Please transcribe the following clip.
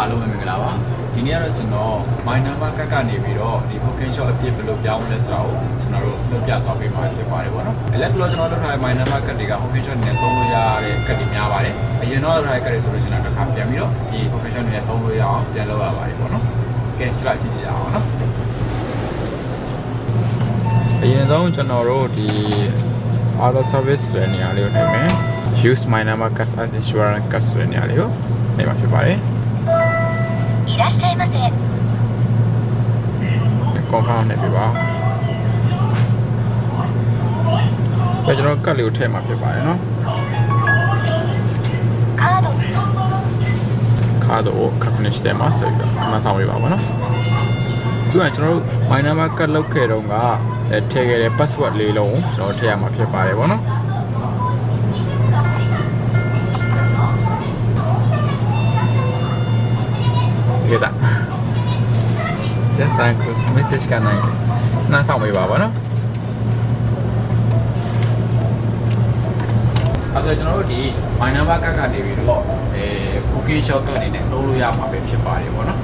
အားလုံးပဲမင်္ဂလာပါဒီနေ့ကတော့ကျွန်တော် my number ကတ်ကနေပြီးတော့ဒီ booking shop အပြည့်ဘယ်လိုပြောင်းလဲဆိုတာကိုကျွန်တော်တို့လုပ်ပြသွားပေးမှာဖြစ်ပါတယ်ပေါ့နော်အဲလက်ကတော့ကျွန်တော်တို့ထားတဲ့ my number ကတ်တွေက booking shop နဲ့သုံးလို့ရတဲ့ကတ်တွေများပါတယ်အရင်တော့ထားတဲ့ကတ်တွေဆိုလို့ရှိရင်တော့တစ်ခါပြန်ပြီးတော့ဒီ booking shop နဲ့သုံးလို့ရအောင်ပြန်လုပ်ရပါတယ်ပေါ့နော်ကဲချက်လိုက်ကြည့်ကြရအောင်နော်အရင်ဆုံးကျွန်တော်တို့ဒီ other service ဆိုတဲ့နေရာလေးကိုနိုင်မယ် use my number card as insurance card ဆိုတဲ့နေရာလေးကိုနိုင်မှာဖြစ်ပါတယ် いらっしゃいませ confirm နဲ့ပြပါပဲကျွန်တော်ကတ်လေးကိုထည့်မှာဖြစ်ပါတယ်နော် カード ခါတော့ခက်ခနဲ့してますဆိုပြီးတော့ခဏဆောင်ပေးပါပါနော်သူကကျွန်တော်တို့ my number ကတ်လုပ်ခဲ့တော့ကအဲထည့်ခဲ့တဲ့ password လေးလုံးကိုကျွန်တော်ထည့်ရမှာဖြစ်ပါတယ်ဗောနော် ဒီတာ just thank you message ကနိုင်ခဏဆောင်ပေးပါပါနော်အဲ့တော့ကျွန်တော်တို့ဒီ my number ကတ်ကနေပြီးတော့အဲ booking shop ကနေနဲ့နှိုးလို့ရမှာပဲဖြစ်ပါတယ်ဗောနော်